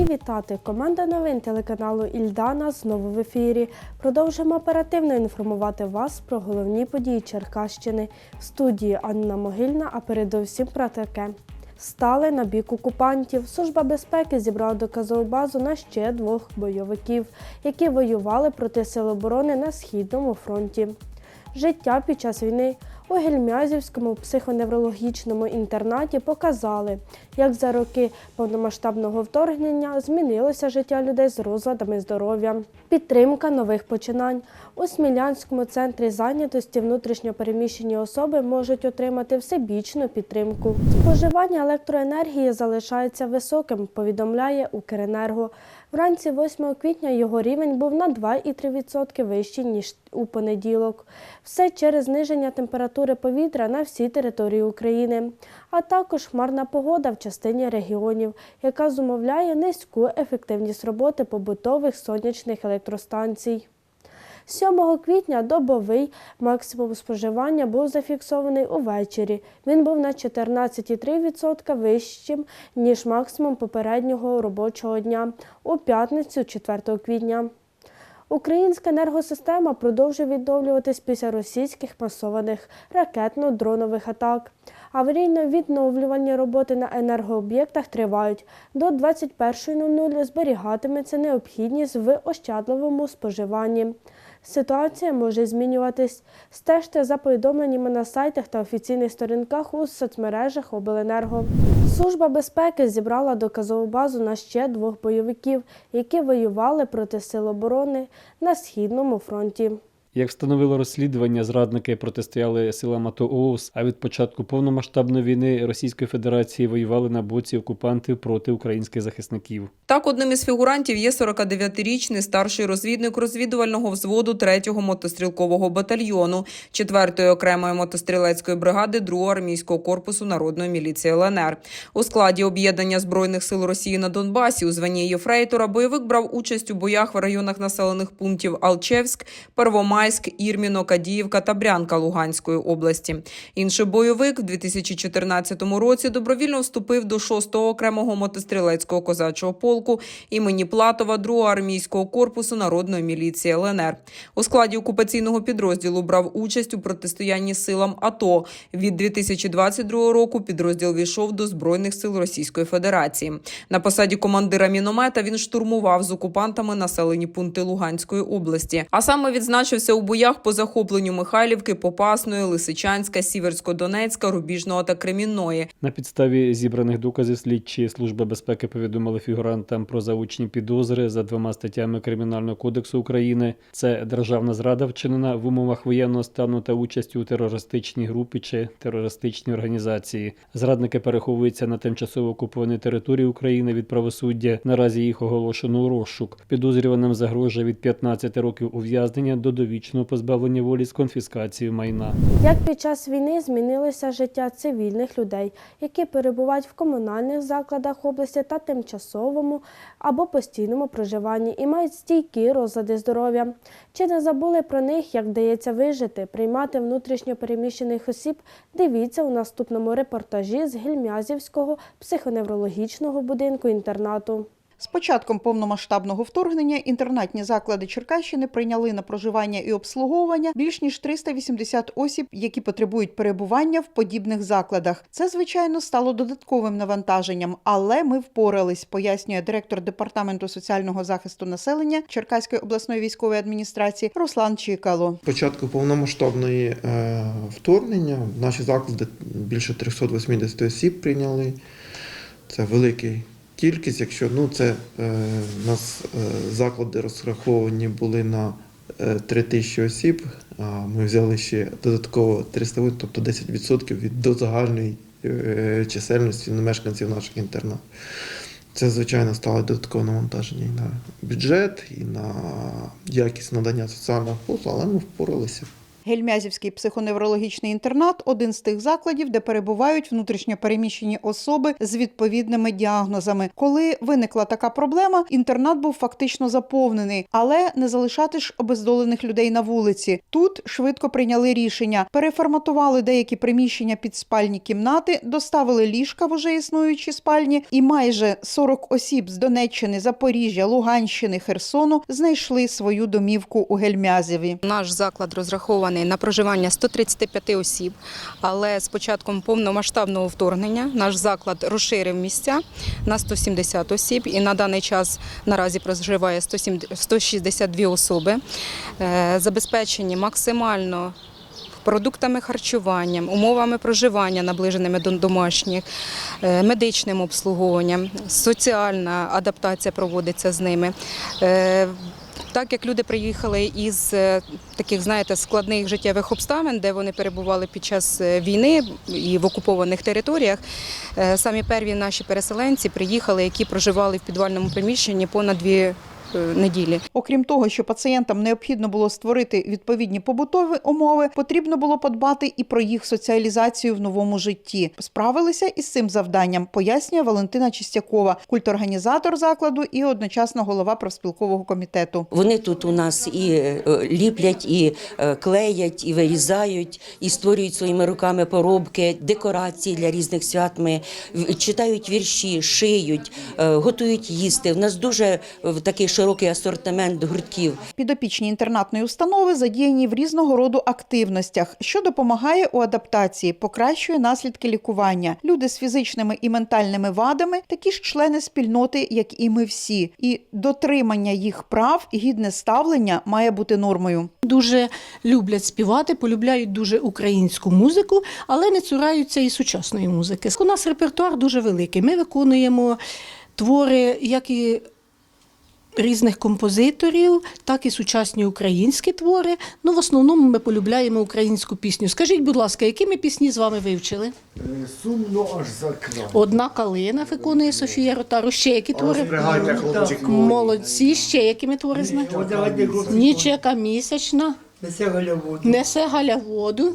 Раді вітати! Команда новин телеканалу Ільдана знову в ефірі. Продовжуємо оперативно інформувати вас про головні події Черкащини. В студії Анна Могильна, а передовсім про таке. Стали на бік окупантів. Служба безпеки зібрала доказову базу на ще двох бойовиків, які воювали проти сил оборони на східному фронті. Життя під час війни у Гельмязівському психоневрологічному інтернаті показали, як за роки повномасштабного вторгнення змінилося життя людей з розладами здоров'я. Підтримка нових починань у Смілянському центрі зайнятості внутрішньопереміщені особи можуть отримати всебічну підтримку. Споживання електроенергії залишається високим, повідомляє Укренерго. Вранці 8 квітня його рівень був на 2,3% вищий, ніж у понеділок. Все через зниження температури повітря на всій території України, а також хмарна погода в частині регіонів, яка зумовляє низьку ефективність роботи побутових сонячних електростанцій. 7 квітня добовий максимум споживання був зафіксований увечері. Він був на 14,3% вищим, ніж максимум попереднього робочого дня у п'ятницю 4 квітня. Українська енергосистема продовжує відновлюватись після російських масованих ракетно-дронових атак. Аварійно-відновлювальні роботи на енергооб'єктах тривають. До 21.00 зберігатиметься необхідність в ощадливому споживанні. Ситуація може змінюватись. Стежте за повідомленнями на сайтах та офіційних сторінках у соцмережах Обленерго. Служба безпеки зібрала доказову базу на ще двох бойовиків, які воювали проти сил оборони на східному фронті. Як встановило розслідування, зрадники протистояли силам АТО ООС, а від початку повномасштабної війни Російської Федерації воювали на боці окупантів проти українських захисників. Так, одним із фігурантів є 49-річний старший розвідник розвідувального взводу 3-го мотострілкового батальйону 4-ї окремої мотострілецької бригади 2-го армійського корпусу народної міліції ЛНР. У складі об'єднання збройних сил Росії на Донбасі у званні єфрейтора бойовик брав участь у боях в районах населених пунктів Алчевськ, Первомайськ, Ірміно, Кадіївка та Брянка Луганської області. Інший бойовик в 2014 році добровільно вступив до 6-го окремого мотострілецького козачого полку імені Платова 2-го армійського корпусу народної міліції ЛНР. У складі окупаційного підрозділу брав участь у протистоянні силам АТО. Від 2022 року підрозділ війшов до збройних сил Російської Федерації. На посаді командира міномета він штурмував з окупантами населені пункти Луганської області, а саме відзначився у боях по захопленню Михайлівки, Попасної, Лисичанська, Сіверсько-Донецька, Рубіжного та Кремінної. На підставі зібраних доказів слідчі служби безпеки повідомили фігурантам про заучні підозри за двома статтями Кримінального кодексу України: це державна зрада, вчинена в умовах воєнного стану та участь у терористичній групі чи терористичній організації. Зрадники переховуються на тимчасово окупованій території України від правосуддя. Наразі їх оголошено у розшук. Підозрюваним загрожує від 15 років ув'язнення до довічного позбавлення волі з конфіскацією майна. Як під час війни змінилося життя цивільних людей, які перебувають в комунальних закладах області та тимчасовому або постійному проживанні і мають стійкі розлади здоров'я. Чи не забули про них, як вдається вижити, приймати внутрішньо переміщених осіб? Дивіться у наступному репортажі з Гельмязівського психоневрологічного будинку інтернату. З початком повномасштабного вторгнення інтернатні заклади Черкащини прийняли на проживання і обслуговування більш ніж 380 осіб, які потребують перебування в подібних закладах. Це звичайно стало додатковим навантаженням, але ми впорались, пояснює директор департаменту соціального захисту населення Черкаської обласної військової адміністрації Руслан Чікало. початку повномасштабної е, вторгнення наші заклади більше 380 осіб прийняли. Це велика кількість. Якщо ну це е, у нас е, заклади розраховані були на е, 3 тисячі осіб, а ми взяли ще додатково 300, тобто 10% від до загальної е, чисельності мешканців наших інтернатів. Це, звичайно, стало додаткове навантаження і на бюджет, і на якість надання соціальних послуг, але ми впоралися. Гельмязівський психоневрологічний інтернат один з тих закладів, де перебувають внутрішньо переміщені особи з відповідними діагнозами. Коли виникла така проблема, інтернат був фактично заповнений, але не залишати ж обездолених людей на вулиці. Тут швидко прийняли рішення, переформатували деякі приміщення під спальні кімнати, доставили ліжка в уже існуючі спальні, і майже 40 осіб з Донеччини, Запоріжжя, Луганщини, Херсону знайшли свою домівку у Гельмязеві. Наш заклад розрахований на проживання 135 осіб, але з початком повномасштабного вторгнення наш заклад розширив місця на 170 осіб і на даний час наразі проживає 170 162 особи. Е, Забезпечені максимально продуктами харчування, умовами проживання, наближеними до домашніх, е, медичним обслуговуванням, соціальна адаптація проводиться з ними. Так як люди приїхали із е, таких, знаєте, складних життєвих обставин, де вони перебували під час е, війни і в окупованих територіях, е, самі перві наші переселенці приїхали, які проживали в підвальному приміщенні понад дві неділі. Окрім того, що пацієнтам необхідно було створити відповідні побутові умови, потрібно було подбати і про їх соціалізацію в новому житті. Справилися із цим завданням, пояснює Валентина Чистякова, культорганізатор закладу і одночасно голова профспілкового комітету. Вони тут у нас і е, ліплять, і е, клеять, і вирізають, і створюють своїми руками поробки, декорації для різних свят. Ми читають вірші, шиють, е, готують їсти. У нас дуже е, такий широкий асортимент гуртків. Підопічні інтернатної установи задіяні в різного роду активностях, що допомагає у адаптації, покращує наслідки лікування. Люди з фізичними і ментальними вадами такі ж члени спільноти, як і ми всі, і дотримання їх прав, гідне ставлення має бути нормою. дуже люблять співати, полюбляють дуже українську музику, але не цураються і сучасної музики. У нас репертуар дуже великий. Ми виконуємо твори, як і різних композиторів, так і сучасні українські твори. Ну, в основному ми полюбляємо українську пісню. Скажіть, будь ласка, які ми пісні з вами вивчили? Сумно аж за край. Одна калина виконує Софія Ротару. Ще які твори? Хлопчик. Молодці, ще які ми твори знаємо? Ніч яка місячна. Несе Галя воду. Несе Галя воду.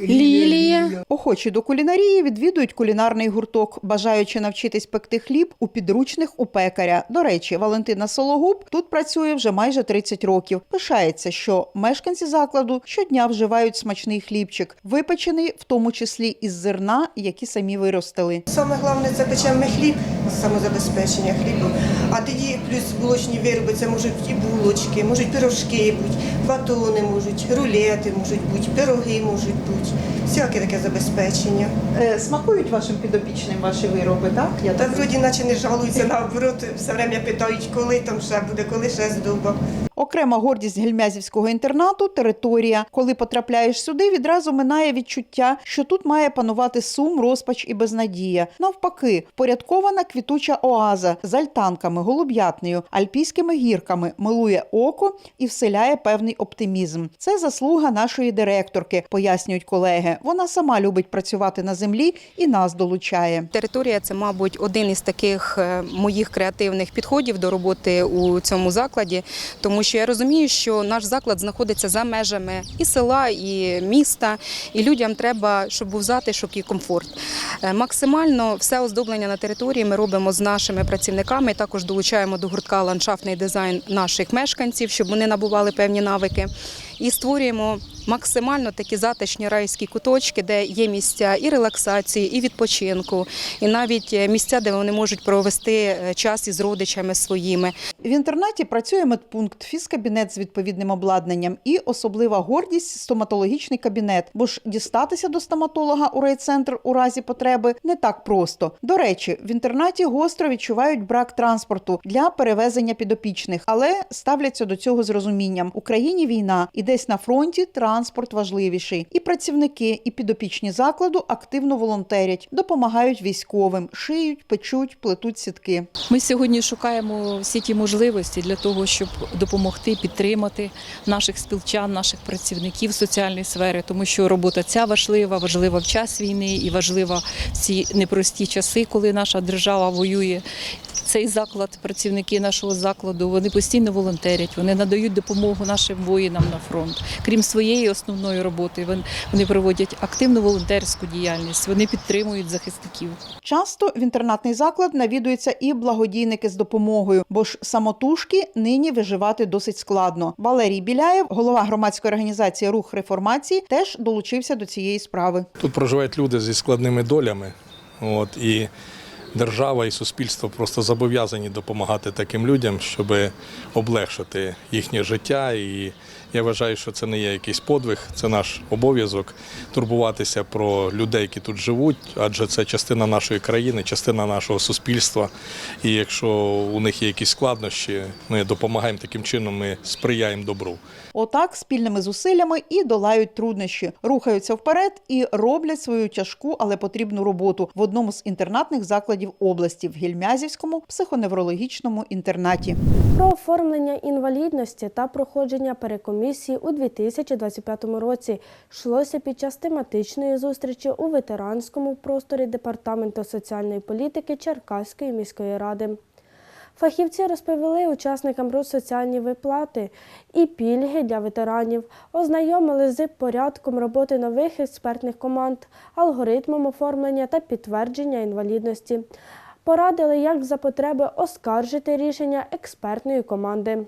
Лілія. Охочі до кулінарії відвідують кулінарний гурток, бажаючи навчитись пекти хліб у підручних у пекаря. До речі, Валентина Сологуб тут працює вже майже 30 років. Пишається, що мешканці закладу щодня вживають смачний хлібчик, випечений в тому числі із зерна, які самі виростили. Саме головне це печемо ми хліб, самозабезпечення хлібу. А тоді плюс булочні вироби, це можуть і булочки, можуть пирожки бути, батони можуть, рулети можуть бути, пироги можуть бути. Всяке таке забезпечення. Е, Смакують вашим підопічним ваші вироби, так? Я Та вроді наче не жалуються наоборот, все время питають, коли там ще буде, коли ще здоба. Окрема гордість гельмязівського інтернату територія. Коли потрапляєш сюди, відразу минає відчуття, що тут має панувати сум, розпач і безнадія. Навпаки, впорядкована квітуча оаза з альтанками, голуб'ятнею, альпійськими гірками милує око і вселяє певний оптимізм. Це заслуга нашої директорки, пояснюють колеги. Вона сама любить працювати на землі і нас долучає. Територія це, мабуть, один із таких е, моїх креативних підходів до роботи у цьому закладі, тому що я розумію, що наш заклад знаходиться за межами і села, і міста, і людям треба, щоб був затишок і комфорт. Е, Максимально все оздоблення на території ми робимо з нашими працівниками. Також долучаємо до гуртка ландшафтний дизайн наших мешканців, щоб вони набували певні навики. І створюємо максимально такі затишні райські куточки, де є місця і релаксації, і відпочинку, і навіть е, місця, де вони можуть провести е, час із родичами своїми. В інтернаті працює медпункт, фізкабінет з відповідним обладнанням і особлива гордість стоматологічний кабінет. Бо ж дістатися до стоматолога у райцентр у разі потреби не так просто. До речі, в інтернаті гостро відчувають брак транспорту для перевезення підопічних, але ставляться до цього з розумінням. Україні війна і десь на фронті транспорт важливіший. І працівники, і підопічні закладу активно волонтерять, допомагають військовим, шиють, печуть, плетуть сітки. Ми сьогодні шукаємо всі ті можливості для того, щоб допомогти підтримати наших спілчан, наших працівників соціальної сфери, тому що робота ця важлива, важлива в час війни і важлива в ці непрості часи, коли наша держава воює. Цей заклад, працівники нашого закладу, вони постійно волонтерять, вони надають допомогу нашим воїнам на фронт. Крім своєї своєї основної роботи. Вони- Вони проводять активну волонтерську діяльність, вони підтримують захисників. Часто в інтернатний заклад навідуються і благодійники з допомогою, бо ж самотужки нині виживати досить складно. Валерій Біляєв, голова громадської організації Рух реформації, теж долучився до цієї справи. Тут проживають люди зі складними долями. От, і держава і суспільство просто зобов'язані допомагати таким людям, щоб облегшити їхнє життя. І я вважаю, що це не є якийсь подвиг, це наш обов'язок турбуватися про людей, які тут живуть, адже це частина нашої країни, частина нашого суспільства. І якщо у них є якісь складнощі, ми допомагаємо таким чином, ми сприяємо добру. Отак спільними зусиллями і долають труднощі, рухаються вперед і роблять свою тяжку, але потрібну роботу в одному з інтернатних закладів області в Гільмязівському психоневрологічному інтернаті. Про оформлення інвалідності та проходження перекомісії у 2025 році йшлося під час тематичної зустрічі у ветеранському просторі Департаменту соціальної політики Черкаської міської ради. Фахівці розповіли учасникам соціальні виплати і пільги для ветеранів, ознайомили з порядком роботи нових експертних команд, алгоритмом оформлення та підтвердження інвалідності. Порадили, як за потреби оскаржити рішення експертної команди.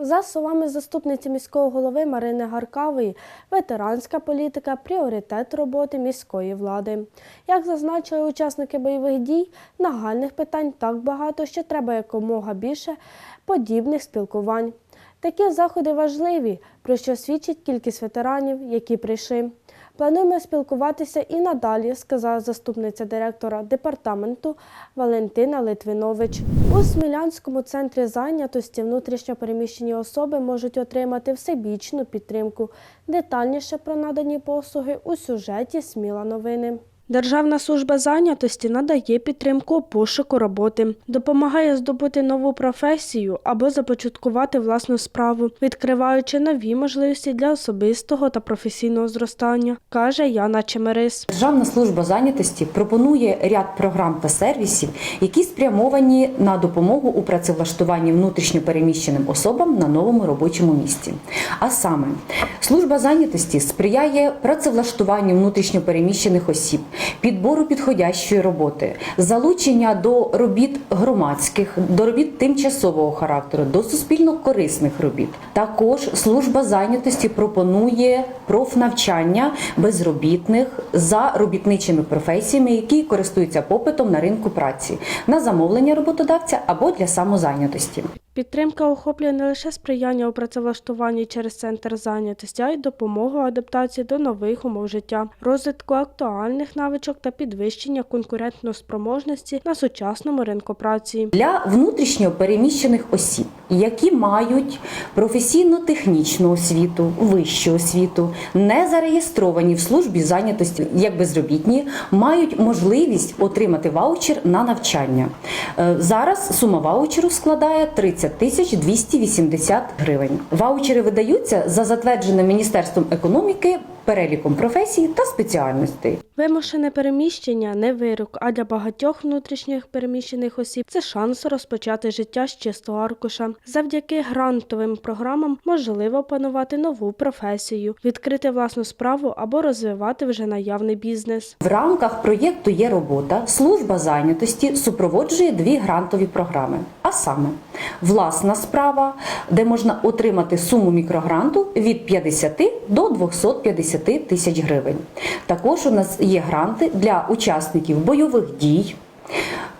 За словами заступниці міського голови Марини Гаркавої, ветеранська політика пріоритет роботи міської влади. Як зазначили учасники бойових дій, нагальних питань так багато, що треба якомога більше подібних спілкувань. Такі заходи важливі, про що свідчить кількість ветеранів, які прийшли. Плануємо спілкуватися і надалі, сказала заступниця директора департаменту Валентина Литвинович. У Смілянському центрі зайнятості внутрішньопереміщені особи можуть отримати всебічну підтримку. Детальніше про надані послуги у сюжеті Сміла новини. Державна служба зайнятості надає підтримку пошуку роботи, допомагає здобути нову професію або започаткувати власну справу, відкриваючи нові можливості для особистого та професійного зростання, каже Яна Чемерис. Державна служба зайнятості пропонує ряд програм та сервісів, які спрямовані на допомогу у працевлаштуванні внутрішньопереміщеним особам на новому робочому місці. А саме, служба зайнятості сприяє працевлаштуванню внутрішньопереміщених осіб, підбору підходящої роботи, залучення до робіт громадських, до робіт тимчасового характеру, до суспільно корисних робіт. Також служба зайнятості пропонує профнавчання безробітних за робітничими професіями, які користуються попитом на ринку праці, на замовлення роботодавця або для самозайнятості. Підтримка охоплює не лише сприяння у працевлаштуванні через центр зайнятості, а й допомогу адаптації до нових умов життя, розвитку актуальних навичок та підвищення конкурентноспроможності на сучасному ринку праці. Для внутрішньо переміщених осіб, які мають професійно-технічну освіту, вищу освіту, не зареєстровані в службі зайнятості як безробітні, мають можливість отримати ваучер на навчання. Е, Зараз сума ваучеру складає 30 тисяч 280 гривень. Ваучери видаються за затвердженим Міністерством економіки переліком професій та спеціальностей. Вимушене переміщення не вирок, а для багатьох внутрішніх переміщених осіб це шанс розпочати життя з чистого аркуша. Завдяки грантовим програмам можливо опанувати нову професію, відкрити власну справу або розвивати вже наявний бізнес. В рамках проєкту є робота. Служба зайнятості супроводжує дві грантові програми. А саме власна справа, де можна отримати суму мікрогранту від 50 до 250 тисяч гривень. Також у нас є гранти для учасників бойових дій.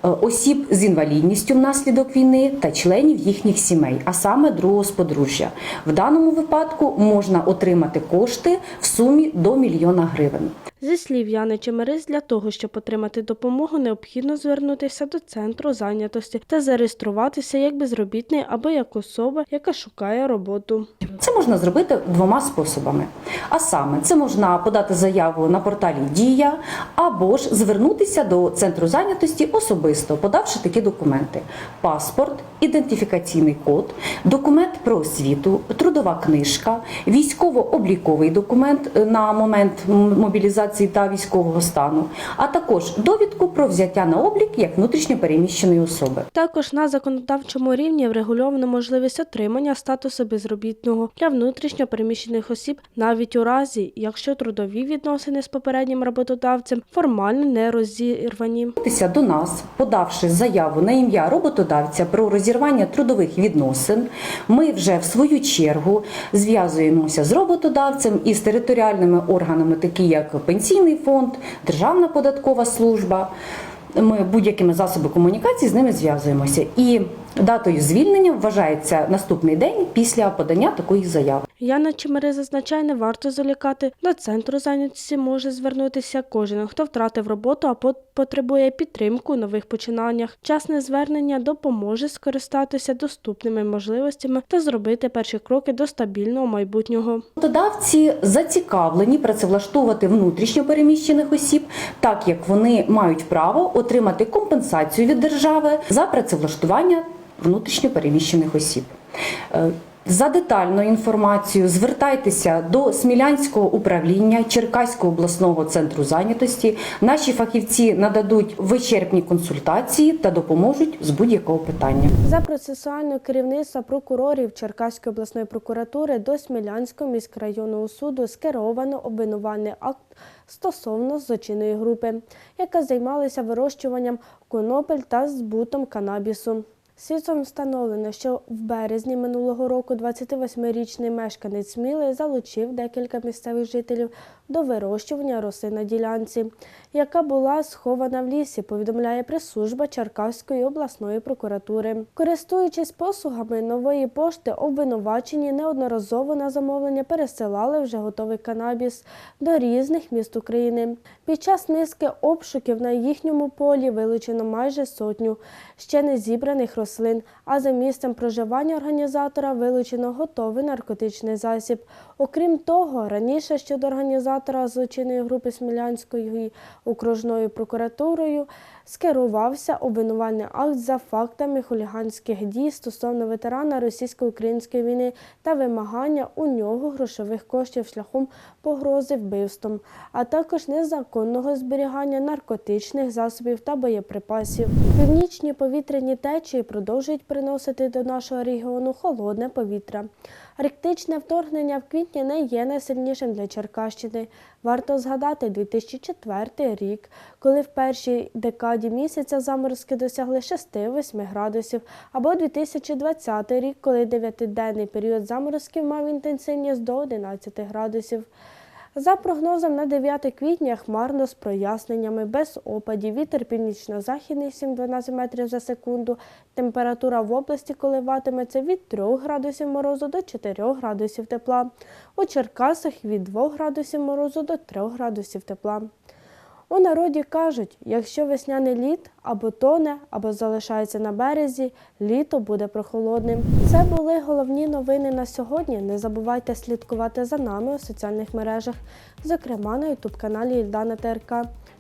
Е, Осіб з інвалідністю внаслідок війни та членів їхніх сімей, а саме другого сподружжя. В даному випадку можна отримати кошти в сумі до мільйона гривень. Зі слів Яни Чемерис, для того, щоб отримати допомогу, необхідно звернутися до центру зайнятості та зареєструватися як безробітний або як особа, яка шукає роботу. Це можна зробити двома способами. А саме, це можна подати заяву на порталі Дія або ж звернутися до центру зайнятості особисто, подавши такі документи: паспорт, ідентифікаційний код, документ про освіту, трудова книжка, військово-обліковий документ е, на момент мобілізації та військового стану, а також довідку про взяття на облік як внутрішньо переміщеної особи. Також на законодавчому рівні врегульовано можливість отримання статусу безробітного для внутрішньо переміщених осіб навіть у разі, якщо трудові відносини з попереднім роботодавцем формально не розірвані. До нас, подавши заяву на ім'я роботодавця про розірвання трудових відносин, ми вже в свою чергу зв'язуємося з роботодавцем і з територіальними органами, такі як Пенсійний фонд, Державна податкова служба. Ми будь-якими засобами комунікації з ними зв'язуємося. І датою звільнення вважається наступний день після подання такої заяви. Яна Чемери зазначає, не варто залікати. До центру зайнятості може звернутися кожен, хто втратив роботу або потребує підтримку у нових починаннях. Часне звернення допоможе скористатися доступними можливостями та зробити перші кроки до стабільного майбутнього. Роботодавці зацікавлені працевлаштовувати внутрішньо переміщених осіб, так як вони мають право отримати компенсацію від держави за працевлаштування внутрішньо переміщених осіб. За детальною інформацією звертайтеся до Смілянського управління Черкаського обласного центру зайнятості. Наші фахівці нададуть вичерпні консультації та допоможуть з будь-якого питання. За процесуального керівництва прокурорів Черкаської обласної прокуратури до Смілянського міськрайонного суду скеровано обвинувальний акт стосовно злочинної групи, яка займалася вирощуванням конопель та збутом канабісу. Слідством встановлено, що в березні минулого року 28-річний мешканець Сміли залучив декілька місцевих жителів до вирощування рослин на ділянці, яка була схована в лісі, повідомляє прес-служба Черкаської обласної прокуратури. Користуючись послугами нової пошти, обвинувачені неодноразово на замовлення пересилали вже готовий канабіс до різних міст України. Під час низки обшуків на їхньому полі вилучено майже сотню ще не зібраних рослин, а за місцем проживання організатора вилучено готовий наркотичний засіб. Окрім того, раніше щодо організатора злочинної групи Смілянської окружною прокуратурою скерувався обвинувальний акт за фактами хуліганських дій стосовно ветерана російсько-української війни та вимагання у нього грошових коштів шляхом погрози вбивством, а також незаконного зберігання наркотичних засобів та боєприпасів. Північні повітряні течії продовжують приносити до нашого регіону холодне повітря. Арктичне вторгнення в квітні не є найсильнішим для Черкащини. Варто згадати 2004 рік, коли в першій декаді місяця заморозки досягли 6-8 градусів, або 2020 рік, коли 9-денний період заморозків мав інтенсивність до 11 градусів. За прогнозом на 9 квітня хмарно з проясненнями, без опадів, вітер північно-західний 7-12 метрів за секунду. Температура в області коливатиметься від 3 градусів морозу до 4 градусів тепла. У Черкасах від 2 градусів морозу до 3 градусів тепла. У народі кажуть, якщо весняний лід або тоне, або залишається на березі, літо буде прохолодним. Це були головні новини на сьогодні. Не забувайте слідкувати за нами у соціальних мережах, зокрема на ютуб-каналі Ільдана ТРК,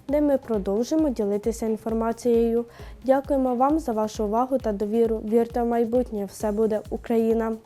де ми продовжимо ділитися інформацією. Дякуємо вам за вашу увагу та довіру. Вірте в майбутнє, все буде Україна!